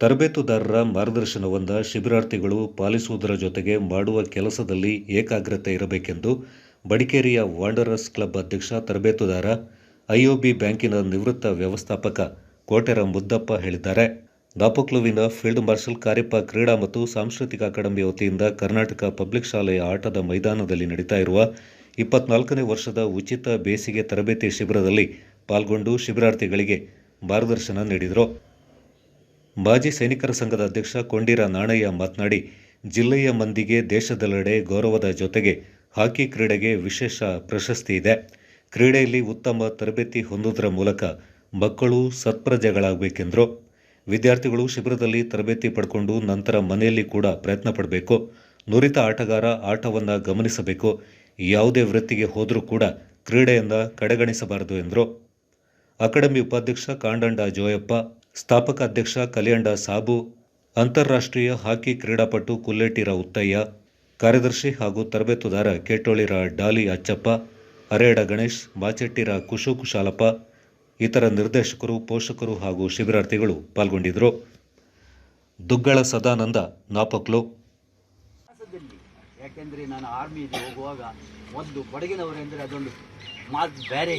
ತರಬೇತುದಾರರ ಮಾರ್ಗದರ್ಶನವನ್ನು ಶಿಬಿರಾರ್ಥಿಗಳು ಪಾಲಿಸುವುದರ ಜೊತೆಗೆ ಮಾಡುವ ಕೆಲಸದಲ್ಲಿ ಏಕಾಗ್ರತೆ ಇರಬೇಕೆಂದು ಬಡಿಕೇರಿಯ ವಾಂಡರರ್ಸ್ ಕ್ಲಬ್ ಅಧ್ಯಕ್ಷ, ತರಬೇತುದಾರ, ಐಒಬಿ ಬ್ಯಾಂಕಿನ ನಿವೃತ್ತ ವ್ಯವಸ್ಥಾಪಕ ಕೋಟೆರ ಮುದ್ದಪ್ಪ ಹೇಳಿದ್ದಾರೆ. ದಾಪೋಕ್ಲುವಿನ ಫೀಲ್ಡ್ ಮಾರ್ಷಲ್ ಕಾರ್ಯಪ್ಪ ಕ್ರೀಡಾ ಮತ್ತು ಸಾಂಸ್ಕೃತಿಕ ಅಕಾಡೆಮಿ ವತಿಯಿಂದ ಕರ್ನಾಟಕ ಪಬ್ಲಿಕ್ ಶಾಲೆಯ ಆಟದ ಮೈದಾನದಲ್ಲಿ ನಡೀತಾ ಇರುವ ಇಪ್ಪತ್ನಾಲ್ಕನೇ ವರ್ಷದ ಉಚಿತ ಬೇಸಿಗೆ ತರಬೇತಿ ಶಿಬಿರದಲ್ಲಿ ಪಾಲ್ಗೊಂಡು ಶಿಬಿರಾರ್ಥಿಗಳಿಗೆ ಮಾರ್ಗದರ್ಶನ ನೀಡಿದರು. ಮಾಜಿ ಸೈನಿಕರ ಸಂಘದ ಅಧ್ಯಕ್ಷ ಕೊಂಡೀರ ನಾಣಯ್ಯ ಮಾತನಾಡಿ, ಜಿಲ್ಲೆಯ ಮಂದಿಗೆ ದೇಶದೆಲ್ಲೆಡೆ ಗೌರವದ ಜೊತೆಗೆ ಹಾಕಿ ಕ್ರೀಡೆಗೆ ವಿಶೇಷ ಪ್ರಶಸ್ತಿ ಇದೆ. ಕ್ರೀಡೆಯಲ್ಲಿ ಉತ್ತಮ ತರಬೇತಿ ಹೊಂದುವುದರ ಮೂಲಕ ಮಕ್ಕಳು ಸತ್ಪ್ರಜೆಗಳಾಗಬೇಕೆಂದರು. ವಿದ್ಯಾರ್ಥಿಗಳು ಶಿಬಿರದಲ್ಲಿ ತರಬೇತಿ ಪಡ್ಕೊಂಡು ನಂತರ ಮನೆಯಲ್ಲಿ ಕೂಡ ಪ್ರಯತ್ನ ಪಡಬೇಕು. ನುರಿತ ಆಟಗಾರ ಆಟವನ್ನು ಗಮನಿಸಬೇಕು. ಯಾವುದೇ ವೃತ್ತಿಗೆ ಹೋದರೂ ಕೂಡ ಕ್ರೀಡೆಯಿಂದ ಕಡೆಗಣಿಸಬಾರದು ಎಂದರು. ಅಕಾಡೆಮಿ ಉಪಾಧ್ಯಕ್ಷ ಕಾಂಡಂಡ ಜೋಯಪ್ಪ ಸ್ಥಾಪಕ ಅಧ್ಯಕ್ಷ ಕಲಿಯಂಡ ಸಾಬು, ಅಂತಾರಾಷ್ಟ್ರೀಯ ಹಾಕಿ ಕ್ರೀಡಾಪಟು ಕುಲ್ಲೇಟಿರ ಉತ್ತಯ್ಯ ಕಾರ್ಯದರ್ಶಿ ಹಾಗೂ ತರಬೇತುದಾರ ಕೇಟೋಳಿರ ಡಾಲಿ ಅಚ್ಚಪ್ಪ ಅರೇಡ ಗಣೇಶ್, ಮಾಚೆಟ್ಟಿರ ಕುಶು ಕುಶಾಲಪ್ಪ, ಇತರ ನಿರ್ದೇಶಕರು, ಪೋಷಕರು ಹಾಗೂ ಶಿಬಿರಾರ್ಥಿಗಳು ಪಾಲ್ಗೊಂಡಿದ್ದರು. ದುಗ್ಗಳ ಸದಾನಂದ, ನಾಪಕ್ಲು. ಯಾಕೆಂದರೆ ನಾನು ಆರ್ಮಿಗೆ ಹೋಗುವಾಗ ಒಂದು ಬಡಗಿನವರೆಂದರೆ ಅದೊಂದು ಮಾತು ಬೇರೆ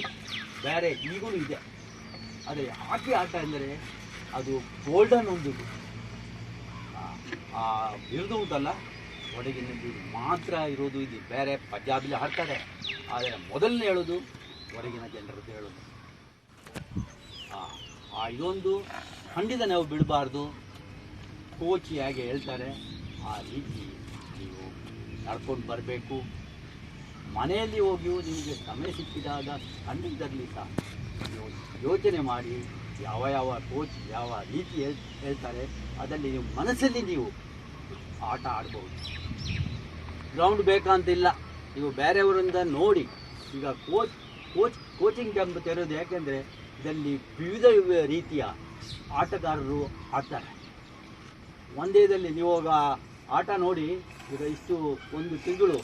ಬೇರೆ ಈಗಲೂ ಇದೆ. ಅದೇ ಹಾಕಿ ಆಟ ಎಂದರೆ ಅದು ಗೋಲ್ಡನ್ ಒಂದು ಆ- ಬಿರುದು ಉಂಟಲ್ಲ ಒಡಗಿನಲ್ಲಿ ಮಾತ್ರ ಇರೋದು ಇದು, ಬೇರೆ ಪಂಜಾಬಿಲಿ ಹಾಡ್ತಾರೆ. ಆದರೆ ಮೊದಲನೇ ಹೇಳೋದು ಹೊರಗಿನ ಜನರದ್ದು ಹೇಳೋದು. ಆ- ಆ ಇದೊಂದು ಖಂಡಿತ ನಾವು ಬಿಡಬಾರ್ದು. ಕೋಚಿ ಹೇಗೆ ಹೇಳ್ತಾರೆ, ಆ ರೀತಿ ನೀವು ನಡ್ಕೊಂಡು ಬರಬೇಕು. ಮನೆಯಲ್ಲಿ ಹೋಗಿಯೂ ನಿಮಗೆ ಸಮಯ ಸಿಕ್ಕಿದಾಗ ಖಂಡಿತದಲ್ಲಿ ಸಹ ನೀವು ಯೋಚನೆ ಮಾಡಿ. ಯಾವ ಯಾವ ಕೋಚ್ ಯಾವ ರೀತಿ ಹೇಳ್, ಹೇಳ್ತಾರೆ, ಅದರಲ್ಲಿ ನೀವು ಮನಸ್ಸಲ್ಲಿ ನೀವು ಆಟ ಆಡ್ಬೋದು. ಗ್ರೌಂಡ್ ಬೇಕಂತಿಲ್ಲ. ನೀವು ಬೇರೆಯವರಿಂದ ನೋಡಿ, ಈಗ ಕೋಚ್ ಕೋಚ್ ಕೋಚಿಂಗ್ ಕ್ಯಾಂಪ್ ತೆರೆಯೋದು ಯಾಕೆಂದರೆ, ಇದರಲ್ಲಿ ವಿವಿಧ ರೀತಿಯ ಆಟಗಾರರು ಆಡ್ತಾರೆ. ಒಂದೇದಲ್ಲಿ ನೀವು ಈಗ ಆಟ ನೋಡಿ, ಈಗ ಇಷ್ಟು ಒಂದು ತಿಂಗಳು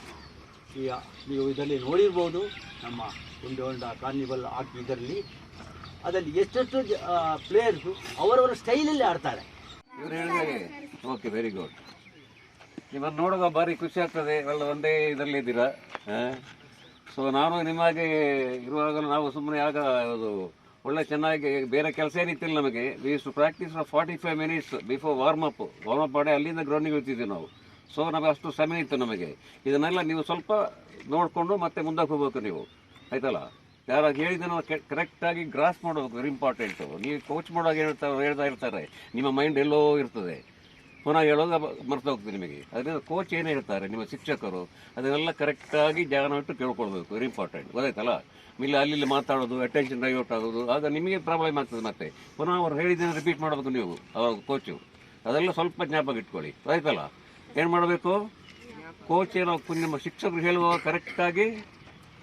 ಈಗ ನೀವು ಇದರಲ್ಲಿ ನೋಡಿರ್ಬೋದು, ನಮ್ಮ ಒಂದು ಕಾರ್ನಿವಲ್ ಆಟ ಇದರಲ್ಲಿ ಅದರಲ್ಲಿ ಎಷ್ಟೆಷ್ಟು ಪ್ಲೇಯರ್ಸು ಅವರವರ ಸ್ಟೈಲಲ್ಲಿ ಆಡ್ತಾರೆ. ಇವ್ರು ಹೇಳಿದಾಗೆ ಓಕೆ ವೆರಿ ಗುಡ್ ನಿಮ್ಮನ್ನು ನೋಡುವಾಗ ಭಾರಿ ಖುಷಿ ಆಗ್ತದೆ ಎಲ್ಲ ಒಂದೇ ಇದರಲ್ಲಿ ಇದ್ದೀರಾ? ಸೊ ನಾನು ನಿಮಗೆ ಇರುವಾಗಲೂ ನಾವು ಸುಮ್ಮನೆ ಆಗ, ಅದು, ಒಳ್ಳೆ ಚೆನ್ನಾಗಿ, ಬೇರೆ ಕೆಲಸ ಏನಿತ್ತಿಲ್ಲ ನಮಗೆ. We to practice forty five minutes before warm up warm up ಮಾಡಿ ಅಲ್ಲಿಂದ ಗ್ರೌಂಡಿಗೆ ಇರ್ತಿದ್ವಿ ನಾವು. ಸೊ ನಮಗೆ ಅಷ್ಟು ಸಮಯ ಇತ್ತು ನಮಗೆ. ಇದನ್ನೆಲ್ಲ ನೀವು ಸ್ವಲ್ಪ ನೋಡಿಕೊಂಡು ಮತ್ತೆ ಮುಂದಕ್ಕೆ ಹೋಗ್ಬೇಕು ನೀವು. ಆಯ್ತಲ್ಲ? ಯಾರು ಹೇಳಿದ್ದನ್ನು ಕರೆಕ್ಟಾಗಿ ಗ್ರಾಸ್ ಮಾಡಬೇಕು ವೆರಿ ಇಂಪಾರ್ಟೆಂಟು ನೀವು ಕೋಚ್ ಮಾಡುವಾಗ ಹೇಳ್ತಾರೆ ಹೇಳ್ತಾ ಇರ್ತಾರೆ, ನಿಮ್ಮ ಮೈಂಡ್ ಎಲ್ಲೋ ಇರ್ತದೆ. ಪುನಃ ಹೇಳೋದು ಮರ್ತು ಹೋಗ್ತದೆ ನಿಮಗೆ. ಅದರಿಂದ ಕೋಚ್ ಏನು ಹೇಳ್ತಾರೆ, ನಿಮ್ಮ ಶಿಕ್ಷಕರು, ಅದನ್ನೆಲ್ಲ ಕರೆಕ್ಟಾಗಿ ಜಾಗನ ಇಟ್ಟು ಕೇಳ್ಕೊಳ್ಬೇಕು ವೆರಿ ಇಂಪಾರ್ಟೆಂಟ್ ಗೊತ್ತಾಯ್ತಲ್ಲ? ಇಲ್ಲ ಅಲ್ಲಿ ಮಾತಾಡೋದು ಅಟೆನ್ಷನ್ ಡೈವರ್ಟ್ ಆಗೋದು, ಆಗ ನಿಮಗೆ ಪ್ರಾಬ್ಲಮ್ ಆಗ್ತದೆ ಮತ್ತೆ. ಪುನಃ ಅವ್ರು ಹೇಳಿದ್ದನ್ನು ರಿಪೀಟ್ ಮಾಡಬೇಕು ನೀವು, ಅವಾಗ ಕೋಚು ಅದೆಲ್ಲ ಸ್ವಲ್ಪ ಜ್ಞಾಪಕ ಇಟ್ಕೊಳ್ಳಿ. ಆಯ್ತಲ್ಲ ಏನು ಮಾಡಬೇಕು? ಕೋಚ್ ಏನೋ ನಿಮ್ಮ ಶಿಕ್ಷಕರು ಹೇಳುವಾಗ ಕರೆಕ್ಟಾಗಿ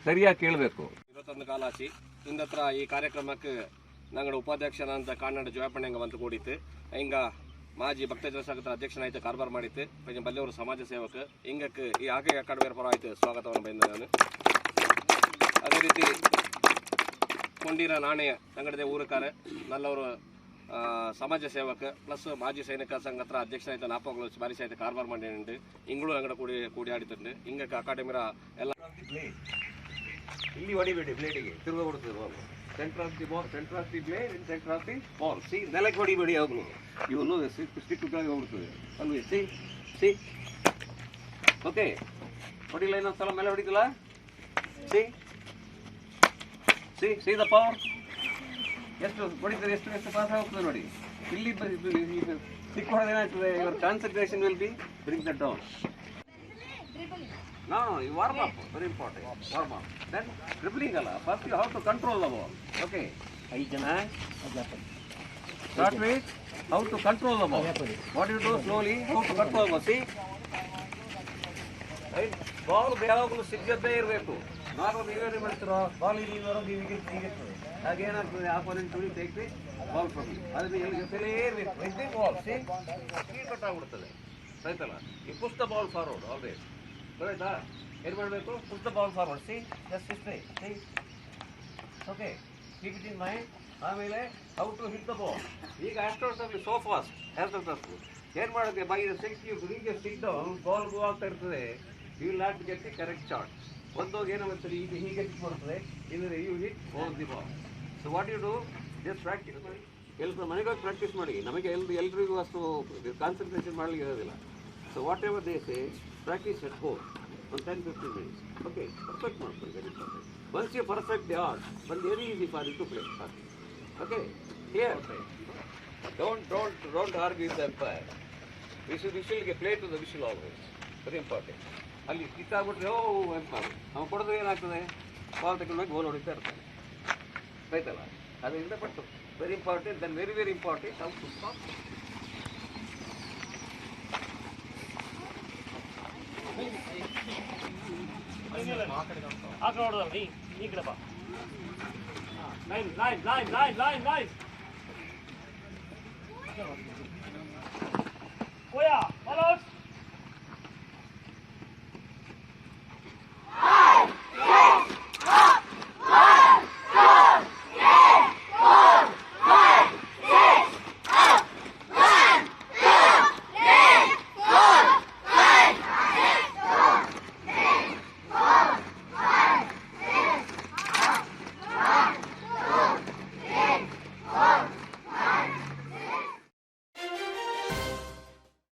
ಸರಿಯಾಗಿ ಕೇಳಬೇಕು. ತಂದು ಕಾಲಾಚಿ. ಇಂದತ್ರ ಈ ಕಾರ್ಯಕ್ರಮಕ್ಕೆ ನಂಗಡ ಉಪಾಧ್ಯಕ್ಷನಾದ ಕಾನಾಡು ಜೋಯಪ್ಪಣ್ಣ ಹಿಂಗೆ ಬಂತು ಕೂಡಿತ್ತು. ಹಿಂಗ ಮಾಜಿ ಭಕ್ತ ಜನಸಾಗತ ಅಧ್ಯಕ್ಷನಾಯ್ತು ಕಾರ್ಬಾರ್ ಮಾಡಿತ್ತು. ಪಂಚ ಬಲ್ಲಿಯವರು ಸಮಾಜ ಸೇವಕ. ಹಿಂಗಕ್ಕೆ ಈ ಆಕೆ ಅಕಾಡೆಮಿಯ ಆಯ್ತು. ಸ್ವಾಗತವನ್ನು ಬಂದ ನಾನು. ಅದೇ ರೀತಿ ಕೊಂಡಿರ ನಾಣ್ಯ ನಂಗಡದೇ ಊರಕಾರ, ನಲ್ಲವರು ಸಮಾಜ ಸೇವಕ, ಪ್ಲಸ್ ಮಾಜಿ ಸೈನಿಕ ಸಂಘ ಹತ್ರ ಅಧ್ಯಕ್ಷನಾಯ್ತು ನಾಪಗಳು ಬಾರಿ ಸಾಯ್ತು ಕಾರ್ಬಾರ್ ಮಾಡಿ ಹಿಂಗಳು ಅಂಗಡ ಕೂಡಿ ಕೂಡಿ ಆಡಿತು ಹಿಂಗಕ್ಕೆ ಅಕಾಡೆಮಿರ ಎಲ್ಲ ಇಲ್ಲಿ ಹೊಡಿಬೇಡಿ ಬ್ಲೇಡಿಗೆ, ತಿರುಗ ಕೊಡ್ತದೆ ball centre of the ball centre of the blade in centre of the ball see ನೆಲಕ್ಕೆ ಹೊಡಿಬೇಡಿ ಯಾವಾಗಲೂ ಇವನು ಸ್ಟಿಕ್ ಹೋಗ್ಬಿಡ್ತದೆ. ಅಲ್ವೇ, ಸಿ ಸಿ. ಓಕೆ ಹೊಡಿಲ್ಲ ಇನ್ನೊಂದು ಸಲ ಮೇಲೆ ಹೊಡಿತಿಲ್ಲ see. See see the power ಎಷ್ಟು, ಹೊಡಿತಾರೆ, ಎಷ್ಟು ಎಷ್ಟು ಪಾಸ್ ಆಗುತ್ತೆ ನೋಡಿ. ಇಲ್ಲಿ ಸಿಕ್ಕೋದೇನಾಗ್ತದೆ your concentration will be bring the down No, no, you warm up. Very important. Warm up. Then dribbling ala. First you have to control the ball. Okay. ಐದು ಜನ Start with how to control the ball. What you do slowly, how to control the ball. See? Right? Ball ಯಾವಾಗಲೂ ಸಿಗ್ಗದ್ದೇ ಇರಬೇಕು normal ನೀವೇನು ಮಾಡ್ತೀರೋ ball ಇಲ್ಲಿ ಹೀಗೆ ಹೀಗಿರ್ತದೆ ಹಾಗೇನಾಗ್ತದೆ opponent ತುಳಿ ತೆಗ್ದು ಬಾಲ್ ಕೊಡಿ ಅದನ್ನ ಇಲ್ಲಿ ಜೊತೆಲೇ ಇರಬೇಕು ಬಾಲ್ ಸಿ ಸ್ಪೀಡ್ ಕಟ್ ಆಗ್ಬಿಡ್ತದೆ ಆಯ್ತಲ್ಲ ಈ push the ball forward always ಗೊತ್ತಾಯ್ತಾ? ಏನು ಮಾಡಬೇಕು? Push the ball forward see just stay see okay keep it in mind ಆಮೇಲೆ how to hit the ball ಈಗ ಆಸ್ಟ್ರೋಸ್ ಅಲ್ಲಿ ಸೋ ಫಾಸ್ಟ್ ಆಸ್ಟ್ರೋಸ್ ಏನು ಮಾಡೋದು ಬೈ ಸಿಕ್ಸ್ ಯು ಈಗ ಸಿಕ್ ಬಾಲ್ ಗೋ ಆಗ್ತಾ ಇರ್ತದೆ. You will not get the correct shot ಒಂದೋಗಿ ಏನಾಗ್ತದೆ ಈಗ ಹೀಗೆ ಹಿಟ್ ಬರ್ತದೆ. ಇಲ್ಲದ್ರೆ you hit on the ball so what you do just practice ಮಾಡಿ. ಎಲ್ಲರೂ ಮನೆಗೋಗಿ ಪ್ರಾಕ್ಟೀಸ್ ಮಾಡಿ. ನಮಗೆ ಎಲ್ರು ಎಲ್ರಿಗೂ ಅಷ್ಟು ಕಾನ್ಸಂಟ್ರೇಷನ್ ಮಾಡಲಿಕ್ಕೆ ಇರೋದಿಲ್ಲ. Ever they say practice at home one ten fifteen minutes okay perfect ಮಾಡ್ಕೊಳ್ಳಿ very perfect once you perfect they are but very easy for you to play okay clear don't don't don't argue with the umpire wish ವಿಶಲ್ಗೆ play to the whistle always very important ಅಲ್ಲಿ ಕಿತ್ತಾಗ್ಬಿಟ್ರೆ, ಓ empire ನಾವು ಕೊಡೋದು ಏನಾಗ್ತದೆ? Ball ತಗೊಂಡೋಗಿ ಗೋಲ್ ಹೊಡಿತಾ ಇರ್ತಾನೆ. ಆಯ್ತಲ್ಲ? ಅದರಿಂದ but very important then very very important how to stop ಆ ಕಡೆ ಹೊಡೆದಲ್ಲ ಈ ಈ ಕಡೆ ಬಾ line line line line line line ಹೋಯಾ